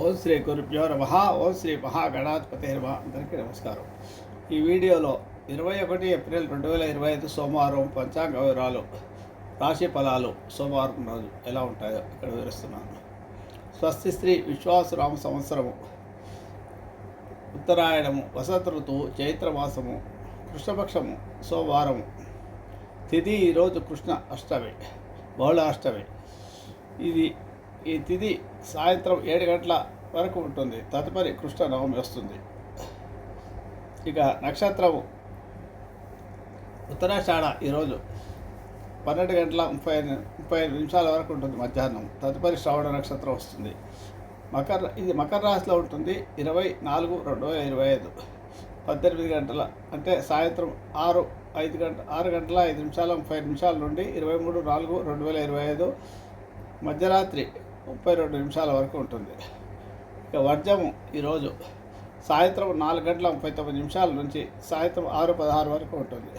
ఓం శ్రీ గురుభ్యో నమ. ఓం శ్రీ మహాగణాధిపతి నమ. అందరికీ నమస్కారం. ఈ వీడియోలో ఇరవై ఒకటి ఏప్రిల్ రెండు వేల ఇరవై ఐదు సోమవారం పంచాంగ వివరాలు రాశి ఫలాలు సోమవారం రోజు ఎలా ఉంటాయో ఇక్కడ వివరిస్తున్నాను. స్వస్తి స్త్రీ విశ్వాసరామ సంవత్సరము ఉత్తరాయణము వసంత ఋతువు చైత్రమాసము కృష్ణపక్షము సోమవారము తిథి ఈరోజు కృష్ణ అష్టమి బహుళ అష్టమి. ఇది ఈ తిథి సాయంత్రం ఏడు గంటల వరకు ఉంటుంది. తదుపరి కృష్ణ నవమి వస్తుంది. ఇక నక్షత్రము. ఉత్తరాషాఢ ఈరోజు పన్నెండు గంటల ముప్పై ముప్పై ఐదు నిమిషాల వరకు ఉంటుంది మధ్యాహ్నం. తదుపరి శ్రవణ నక్షత్రం వస్తుంది. మకర ఇది మకర రాశిలో ఉంటుంది. ఇరవై నాలుగు రెండు వేల ఇరవై ఐదు. పద్దెనిమిది గంటల అంటే సాయంత్రం ఆరు ఐదు గంట ఆరు గంటల ఐదు నిమిషాల ముప్పై నిమిషాల నుండి ఇరవై మూడు నాలుగు రెండు వేల ఇరవై ఐదు. మధ్యరాత్రి ముప్పై రెండు నిమిషాల వరకు ఉంటుంది. ఇక వర్జము ఈరోజు సాయంత్రం నాలుగు గంటల ముప్పై తొమ్మిది నిమిషాల నుంచి సాయంత్రం ఆరు పదహారు వరకు ఉంటుంది.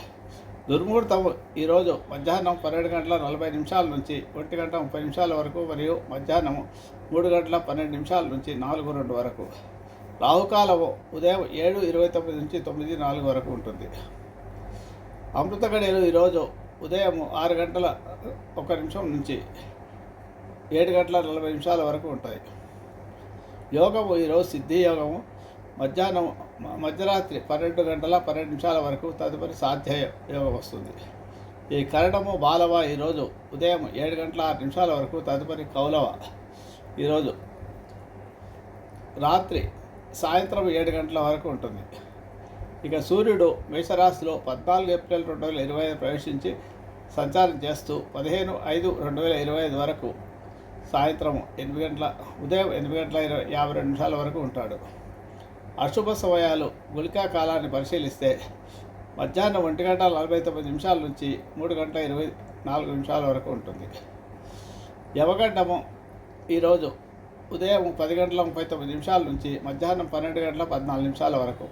దుర్ముహూర్తం ఈరోజు మధ్యాహ్నం పన్నెండు గంటల నలభై నిమిషాల నుంచి ఒంటి గంట ముప్పై నిమిషాల వరకు మరియు మధ్యాహ్నం మూడు గంటల పన్నెండు నిమిషాల నుంచి నాలుగు రెండు వరకు. రాహుకాలము ఉదయం ఏడు ఇరవై తొమ్మిది నుంచి తొమ్మిది నాలుగు వరకు ఉంటుంది. అమృత గడియలు ఈరోజు ఉదయం ఆరు గంటల ఒక నిమిషం నుంచి ఏడు గంటల నలభై నిమిషాల వరకు ఉంటాయి. యోగము ఈరోజు సిద్ధి యోగము. మధ్యాహ్నం మధ్యరాత్రి పన్నెండు గంటల పన్నెండు నిమిషాల వరకు తదుపరి సాధ్య యోగం వస్తుంది. ఈ కరణము బాలవ ఈరోజు ఉదయం ఏడు గంటల ఆరు నిమిషాల వరకు తదుపరి కౌలవ ఈరోజు. రాత్రి సాయంత్రం ఏడు గంటల వరకు ఉంటుంది. ఇక సూర్యుడు మేషరాశిలో పద్నాలుగు ఏప్రిల్ రెండు వేల ఇరవై ఐదు ప్రవేశించి సంచారం చేస్తూ పదిహేను ఐదు రెండు వేల ఇరవై ఐదు వరకు సాయంత్రం ఎనిమిది గంటల ఉదయం ఎనిమిది గంటల ఇరవై యాభై రెండు నిమిషాల వరకు ఉంటాడు. అశుభ సమయాలు గుళికా కాలాన్ని పరిశీలిస్తే మధ్యాహ్నం ఒంటి గంట నలభై తొమ్మిది నిమిషాల నుంచి మూడు గంటల ఇరవై నాలుగు నిమిషాల వరకు ఉంటుంది. యవగడ్డము ఈరోజు ఉదయం పది గంటల ముప్పై తొమ్మిది నిమిషాల నుంచి మధ్యాహ్నం పన్నెండు గంటల పద్నాలుగు నిమిషాల వరకు.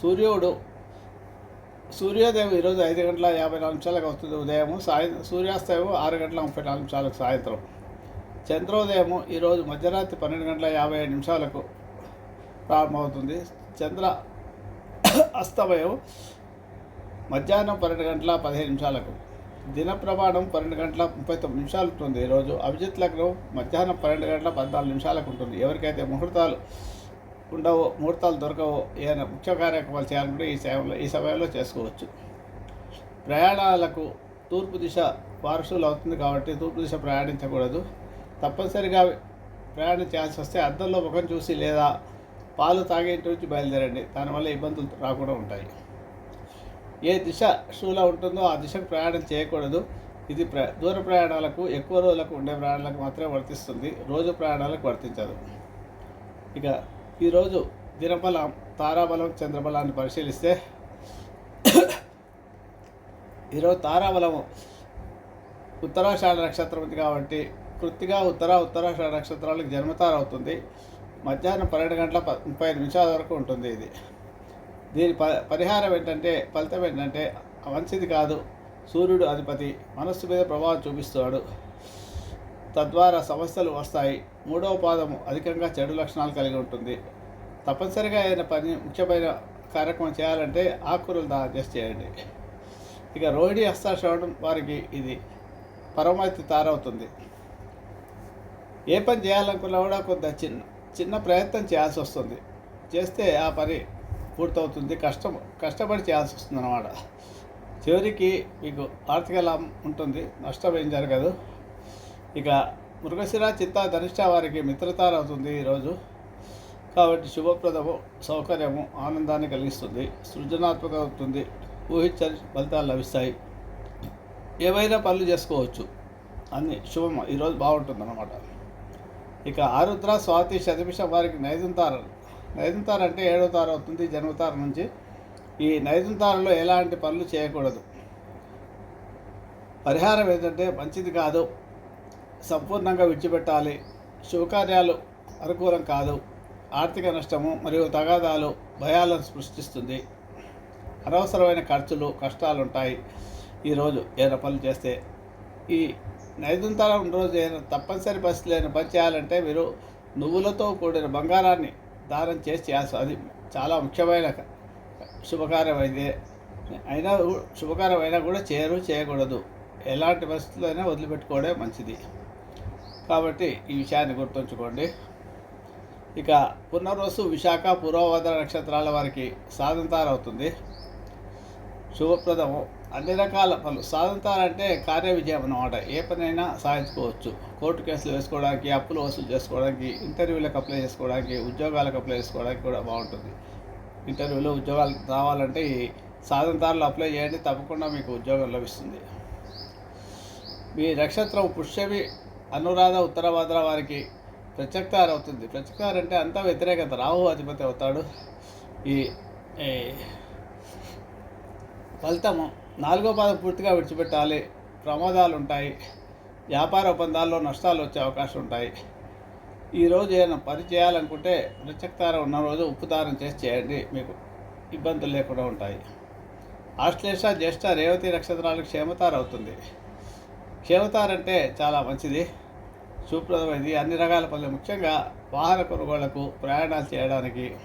సూర్యుడు సూర్యోదయం ఈరోజు ఐదు గంటల యాభై నాలుగు నిమిషాలకు వస్తుంది ఉదయం సాయం సూర్యాస్తయం ఆరు గంటల ముప్పై నాలుగు నిమిషాలకు సాయంత్రం. చంద్రోదయము ఈరోజు మధ్యరాత్రి పన్నెండు గంటల యాభై ఐదు నిమిషాలకు ప్రారంభమవుతుంది. చంద్ర అస్తమయం మధ్యాహ్నం పన్నెండు గంటల పదిహేను నిమిషాలకు. దిన ప్రమాణం పన్నెండు గంటల ముప్పై తొమ్మిది నిమిషాలు ఉంటుంది. ఈరోజు అభిజిత్ లగ్నం మధ్యాహ్నం పన్నెండు గంటల పద్నాలుగు నిమిషాలకు ఉంటుంది. ఎవరికైతే ముహూర్తాలు ఉండవో ముహూర్తాలు దొరకవో ఏదైనా ముఖ్య కార్యక్రమాలు చేయాలంటే ఈ సమయంలో ఈ సమయంలో చేసుకోవచ్చు. ప్రయాణాలకు తూర్పు దిశ వారసులు అవుతుంది కాబట్టి తూర్పు దిశ ప్రయాణించకూడదు. తప్పనిసరిగా ప్రయాణం చేయాల్సి వస్తే అద్దంలో ముఖం చూసి లేదా పాలు తాగేటి నుంచి బయలుదేరండి. దానివల్ల ఇబ్బందులు రాకుండా ఉంటాయి. ఏ దిశ షూలో ఉంటుందో ఆ దిశకు ప్రయాణం చేయకూడదు. ఇది ప్ర దూర ప్రయాణాలకు ఎక్కువ రోజులకు ఉండే ప్రయాణాలకు మాత్రమే వర్తిస్తుంది. రోజు ప్రయాణాలకు వర్తించదు. ఇక ఈరోజు దినబలం తారాబలం చంద్రబలాన్ని పరిశీలిస్తే ఈరోజు తారాబలము ఉత్తరాషాఢ నక్షత్రం ఉంది కాబట్టి పూర్తిగా ఉత్తర ఉత్తరాషాఢ నక్షత్రాలకు జన్మతారవుతుంది. మధ్యాహ్నం పన్నెండు గంటల ముప్పై ఐదు నిమిషాల వరకు ఉంటుంది ఇది. దీని ప పరిహారం ఏంటంటే ఫలితం ఏంటంటే మంచిది కాదు. సూర్యుడు అధిపతి మనస్సు మీద ప్రభావం చూపిస్తాడు. తద్వారా సమస్యలు వస్తాయి. మూడవ పాదము అధికంగా చెడు లక్షణాలు కలిగి ఉంటుంది. తప్పనిసరిగా ఏదైనా పని ముఖ్యమైన కార్యక్రమం చేయాలంటే ఆకుకూరలు దానం చేయండి. ఇక రోహిణి హస్తాశ్రవణం వారికి ఇది పరమైతే తారవుతుంది. ఏ పని చేయాలనుకున్నా కూడా కొంత చిన్న చిన్న ప్రయత్నం చేయాల్సి వస్తుంది. చేస్తే ఆ పని పూర్తవుతుంది. కష్టం కష్టపడి చేయాల్సి వస్తుంది అన్నమాట చివరికి మీకు ఆర్థిక లాభం ఉంటుంది. నష్టం ఏం జరగదు. ఇక మృగశిర చిత్త ధనిష్ట వారికి మిత్రతార అవుతుంది ఈరోజు కాబట్టి శుభప్రదము సౌకర్యము ఆనందాన్ని కలిగిస్తుంది. సృజనాత్మక అవుతుంది. ఊహించని ఫలితాలు లభిస్తాయి. ఏవైనా పనులు చేసుకోవచ్చు. అన్ని శుభం. ఈరోజు బాగుంటుంది అన్నమాట ఇక ఆరుద్ర స్వాతి శతభిషం వారికి నైదుంతార నైదుంతారు అంటే ఏడో తారు అవుతుంది జన్మతార నుంచి. ఈ నైదుంతారలో ఎలాంటి పనులు చేయకూడదు. పరిహారం ఏంటంటే మంచిది కాదు. సంపూర్ణంగా విడిచిపెట్టాలి. శుభకార్యాలు అనుకూలం కాదు. ఆర్థిక నష్టము మరియు తగాదాలు భయాలను సృష్టిస్తుంది. అనవసరమైన ఖర్చులు కష్టాలు ఉంటాయి ఈరోజు ఏదైనా పనులు చేస్తే ఈ నైదుంతరం రోజు ఏదైనా తప్పనిసరి పరిస్థితులు ఏదైనా పని చేయాలంటే మీరు నువ్వులతో కూడిన బంగారాన్ని దానం చేసి చేయాల్సి అది చాలా ముఖ్యమైన శుభకార్యం అయితే. అయినా శుభకార్యం అయినా కూడా చేయరు చేయకూడదు. ఎలాంటి పరిస్థితుల్లో అయినా వదిలిపెట్టుకోవడే మంచిది. కాబట్టి ఈ విషయాన్ని గుర్తుంచుకోండి. ఇక పునర్వసు విశాఖ పూర్వభద్ర నక్షత్రాల వారికి సాధంతారవుతుంది శుభప్రదము. అన్ని రకాల పనులు. సాధంతారంటే కార్య విజయం అన్నమాట. ఏ పనైనా సాధించుకోవచ్చు. కోర్టు కేసులు వేసుకోవడానికి అప్పులు వసూలు చేసుకోవడానికి ఇంటర్వ్యూలకు అప్లై చేసుకోవడానికి ఉద్యోగాలకు అప్లై చేసుకోవడానికి కూడా బాగుంటుంది. ఇంటర్వ్యూలో ఉద్యోగాలు రావాలంటే ఈ సాధంతారులు అప్లై చేయండి. తప్పకుండా మీకు ఉద్యోగం లభిస్తుంది. మీ నక్షత్రం పుష్యవి అనురాధ ఉత్తరభద్ర వారికి ప్రత్యక్తారు అవుతుంది ప్రత్యక్తారు అంటే అంతా వ్యతిరేకత. రాహు అధిపతి అవుతాడు. ఈ ఫలితము నాలుగో పాదం పూర్తిగా విడిచిపెట్టాలి. ప్రమాదాలు ఉంటాయి వ్యాపార ఒప్పందాల్లో నష్టాలు వచ్చే అవకాశం ఉంటాయి ఈరోజు ఏదైనా పని చేయాలనుకుంటే ప్రత్యక్తారం ఉన్న రోజు ఉప్పుదారం చేసి చేయండి. మీకు ఇబ్బందులు లేకుండా ఉంటాయి. ఆశ్లేష జ్యేష్ఠ రేవతి నక్షత్రాలకు క్షేమతార అవుతుంది. క్షేమతార అంటే చాలా మంచిది. సుప్రదమైనది. అన్ని రకాల పనులు ముఖ్యంగా వాహన కొనుగోళ్ళకు ప్రయాణాలు చేయడానికి.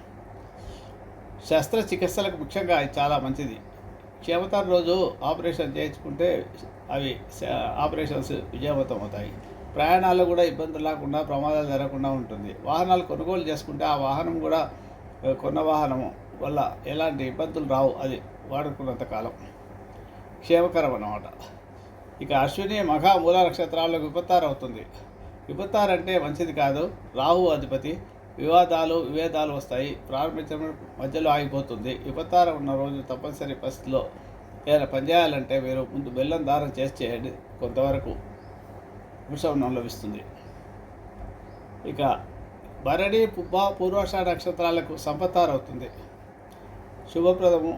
శస్త్రచికిత్సలకు ముఖ్యంగా ఇది చాలా మంచిది. క్షేమతర రోజు ఆపరేషన్ చేయించుకుంటే అవి ఆపరేషన్స్ విజయవంతం అవుతాయి. ప్రయాణాలు కూడా ఇబ్బందులు లేకుండా ప్రమాదాలు జరగకుండా ఉంటుంది. వాహనాలు కొనుగోలు చేసుకుంటే ఆ వాహనం కూడా కొన్న వాహనం వల్ల ఎలాంటి ఇబ్బందులు రావు. అది వాడుకున్నంత కాలం. క్షేమకరం అన్నమాట ఇక అశ్విని మఘా మూల నక్షత్రాల్లో విపత్తారు అవుతుంది విపత్తారంటే మంచిది కాదు. రాహు అధిపతి వివాదాలు విభేదాలు వస్తాయి. ప్రారంభించడం మధ్యలో ఆగిపోతుంది. విపత్తారం ఉన్న రోజు తప్పనిసరి పరిస్థితిలో ఏదైనా పనిచేయాలంటే మీరు ముందు బెల్లం దారం చేసి చేయండి. కొంతవరకు ఉపశమనం లభిస్తుంది ఇక భరణి పుబ్బ పూర్వాషాఢ నక్షత్రాలకు సంపత్తారు అవుతుంది శుభప్రదము.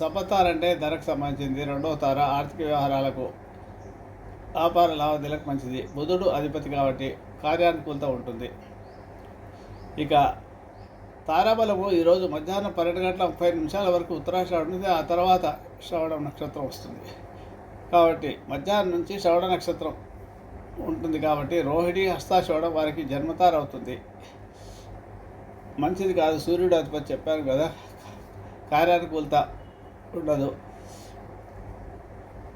సంపత్తారు అంటే ధరకు సంబంధించింది. రెండవ తార ఆర్థిక వ్యవహారాలకు వ్యాపార లావాదేవీలకు మంచిది. బుధుడు అధిపతి కాబట్టి కార్యానుకూలత ఉంటుంది. ఇక తారాబలము ఈరోజు మధ్యాహ్నం పన్నెండు గంటల ముప్పై నిమిషాల వరకు ఉత్తరాశ్రవణం ఉంది ఆ తర్వాత శ్రవణ నక్షత్రం వస్తుంది. కాబట్టి మధ్యాహ్నం నుంచి శ్రవణ నక్షత్రం ఉంటుంది కాబట్టి రోహిణి హస్తాశ్రవణం వారికి జన్మతార అవుతుంది మంచిది కాదు సూర్యుడు అధిపతి చెప్పాను కదా. కార్యానుకూలత ఉండదు.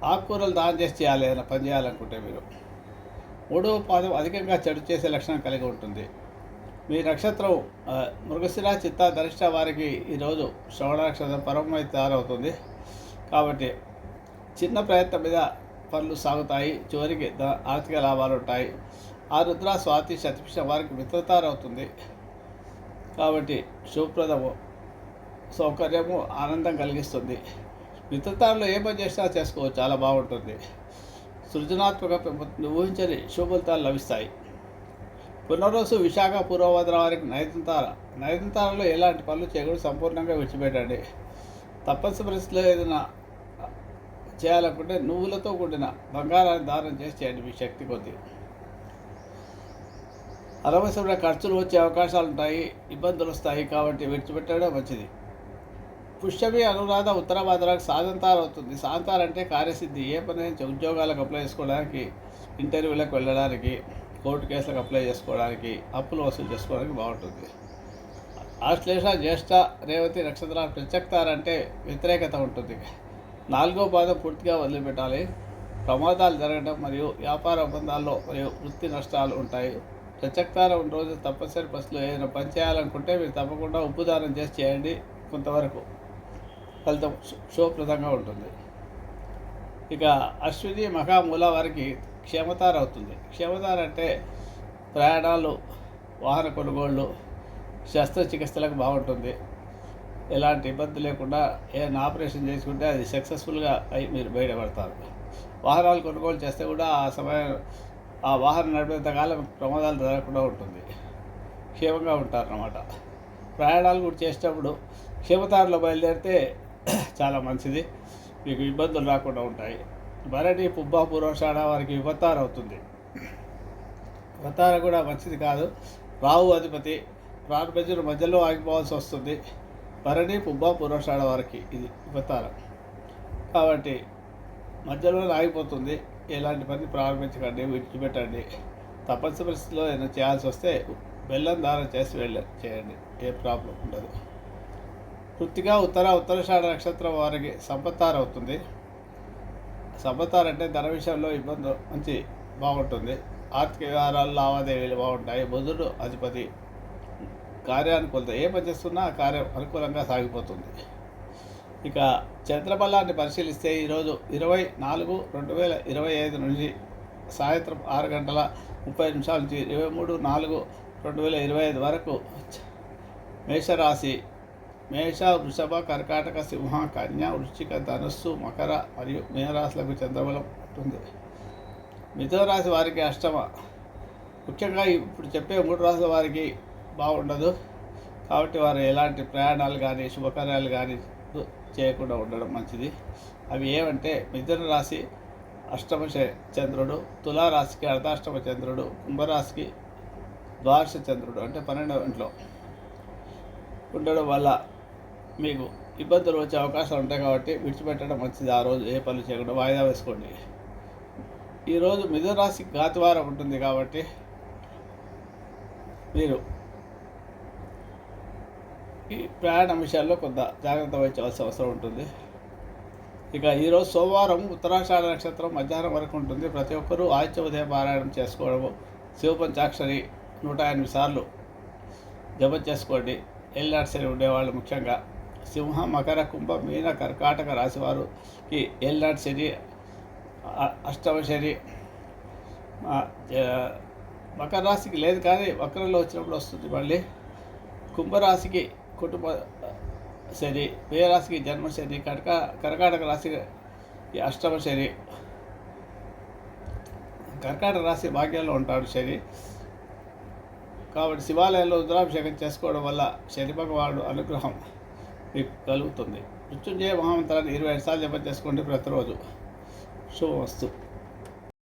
ఆకుకూరలు దానం చేసి చేయాలి ఏదైనా పని చేయాలనుకుంటే మీరు. మూడవ పాదం అధికంగా చెడు చేసే లక్షణం కలిగి ఉంటుంది. మీ నక్షత్రం మృగశిర చిత్త ధనిష్ట వారికి ఈరోజు శ్రవణ నక్షత్రం పరమై తయారవుతుంది. కాబట్టి చిన్న ప్రయత్నం మీద పనులు సాగుతాయి. చివరికి ఆర్థిక లాభాలు ఉంటాయి. ఆ రుద్ర స్వాతి శతభిష వారికి మిత్రతారవుతుంది కాబట్టి శుభప్రదము సౌకర్యము ఆనందం కలిగిస్తుంది. మిత్రతారులో ఏ పని చేసినా చేసుకోవచ్చు చాలా బాగుంటుంది. సృజనాత్మక పెంపు- ఊహించని శుభఫలితాలు లభిస్తాయి. పునర్వసు విశాఖ పూర్వభద్ర వారికి నైతంతార నైతంతారలో ఎలాంటి పనులు చేయకూడదు సంపూర్ణంగా విడిచిపెట్టండి. తప్పనిసరి పరిస్థితిలో ఏదైనా చేయాలనుకుంటే నువ్వులతో కూడిన బంగారాన్ని దానం చేసి చేయండి మీ శక్తి కొద్ది. అనవసరమైన ఖర్చులు వచ్చే అవకాశాలు ఉంటాయి ఇబ్బందులు వస్తాయి కాబట్టి విడిచిపెట్టడం మంచిది. పుష్యమి అనురాధ ఉత్తర భాద్రకు సాధంతారు అవుతుంది. సాధంతారు అంటే కార్యసిద్ధి. ఏ పని ఉద్యోగాలకు అప్లై చేసుకోవడానికి ఇంటర్వ్యూలకు వెళ్ళడానికి. కోర్టు కేసులకు అప్లై చేసుకోవడానికి అప్పులు వసూలు చేసుకోవడానికి బాగుంటుంది. ఆశ్లేష జ్యేష్ఠ రేవతి నక్షత్రాలు ప్రత్యక్తారంటే వ్యతిరేకత ఉంటుంది. నాలుగో పాదం పూర్తిగా వదిలిపెట్టాలి. ప్రమాదాలు జరగడం మరియు వ్యాపార ఒప్పందాల్లో మరియు వృత్తి నష్టాలు ఉంటాయి. ప్రత్యక్తారం రోజు తప్పనిసరి బస్సులో ఏదైనా పని చేయాలనుకుంటే మీరు తప్పకుండా ఉప్పుదానం చేసి చేయండి కొంతవరకు. ఫలితం శుభప్రదంగా ఉంటుంది. ఇక అశ్విని మహామూల వారికి క్షేమతార అవుతుంది క్షేమతార అంటే ప్రయాణాలు వాహన కొనుగోళ్ళు శస్త్రచికిత్సలకు బాగుంటుంది. ఎలాంటి ఇబ్బంది లేకుండా ఏదైనా ఆపరేషన్ చేసుకుంటే అది సక్సెస్ఫుల్గా అయి మీరు బయటపడతారు. వాహనాలు కొనుగోలు చేస్తే కూడా ఆ సమయం ఆ వాహనం నడిపేంత కాలం ప్రమాదాలు జరగకుండా ఉంటుంది. క్షేమంగా ఉంటారన్నమాట. ప్రయాణాలు కూడా చేసేటప్పుడు క్షేమతారులో బయలుదేరితే చాలా మంచిది. మీకు ఇబ్బందులు రాకుండా ఉంటాయి. భరణి పుబ్బ పూర్వషాఢ వారికి విపత్తారు అవుతుంది విపత్తార కూడా మంచిది కాదు. రాహు అధిపతి ప్రారంభించిన మధ్యలో ఆగిపోవాల్సి వస్తుంది. భరణి పుబ్బ పూర్వషాఢ వారికి ఇది విపత్తార. కాబట్టి మధ్యలో ఆగిపోతుంది. ఎలాంటి పని ప్రారంభించకండి విడిచిపెట్టండి. తప్పనిసరి పరిస్థితిలో ఏదైనా చేయాల్సి వస్తే బెల్లం దానం చేసి వెళ్ళ చేయండి. ఏ ప్రాబ్లం ఉండదు. పూర్తిగా ఉత్తర ఉత్తరషాఢ నక్షత్రం వారికి సంపత్తారు అవుతుంది అంటే ధన విషయంలో ఇబ్బంది మంచి బాగుంటుంది. ఆర్థిక వ్యవహారాలు లావాదేవీలు బాగుంటాయి. బుధుడు అధిపతి కార్యానుకూలత ఏ పని చేస్తున్నా ఆ కార్యం అనుకూలంగా సాగిపోతుంది. ఇక చంద్రబలాన్ని పరిశీలిస్తే ఈరోజు ఇరవై నాలుగు రెండు వేల ఇరవై ఐదు నుంచి సాయంత్రం ఆరు గంటల ముప్పై నిమిషాల నుంచి ఇరవై మూడు నాలుగు రెండు వేల ఇరవై ఐదు వరకు మేషరాశి మేష వృషభ కర్కాటక సింహ కన్య వృశ్చిక ధనస్సు మకర మరియు మీనరాశులకు చంద్రబలం ఉంటుంది. మిథున రాశి వారికి అష్టమ. ముఖ్యంగా ఇప్పుడు చెప్పే మూడు రాశుల వారికి బాగుండదు. కాబట్టి వారు ఎలాంటి ప్రయాణాలు కానీ శుభకార్యాలు కానీ చేయకుండా ఉండడం మంచిది. అవి ఏమంటే మిథున రాశి అష్టమ చ- చంద్రుడు తులారాశికి అర్ధాష్టమ చంద్రుడు కుంభరాశికి ద్వాదశ చంద్రుడు అంటే పన్నెండవ ఇంట్లో ఉండడం వల్ల మీకు ఇబ్బందులు వచ్చే అవకాశాలు ఉంటాయి కాబట్టి విడిచిపెట్టడం మంచిది. ఆ రోజు ఏ పనులు చేయకుండా వాయిదా వేసుకోండి. ఈరోజు మిథున రాశి ఉంటుంది కాబట్టి మీరు ఈ ప్రయాణ విషయాల్లో కొంత జాగ్రత్త వహించవలసిన అవసరం ఉంటుంది. ఇక ఈరోజు సోమవారం ఉత్తరాషాఢ నక్షత్రం మధ్యాహ్నం వరకు ఉంటుంది. ప్రతి ఒక్కరూ ఆదిత్య ఉదయ పారాయణం చేసుకోవడము శివపంచాక్షరి నూట ఎనిమిది సార్లు జపం చేసుకోండి. ఏళ్ళనాటి ఉండేవాళ్ళు ముఖ్యంగా. సింహ మకర కుంభ మీన కర్కాటక రాశివారికి ఏళ్ళనాటి శని అష్టమ శని మకర రాశికి లేదు కానీ వక్రంలో వచ్చినప్పుడు వస్తుంది మళ్ళీ. కుంభరాశికి కుటుంబ శని రాశికి జన్మ శని కర్క కర్కాటక రాశికి ఈ అష్టమ శని కర్కాటక రాశి భాగ్యంలో ఉంటాడు శని. కాబట్టి శివాలయంలో రుద్రాభిషేకం చేసుకోవడం వల్ల శని భగవానుడు అనుగ్రహం. మీకు కలుగుతుంది. మృత్యుంజయ మహామంత్రాన్ని ఇరవై ఐదు సార్లు జపం చేసుకోండి ప్రతిరోజు. శుభమస్తు.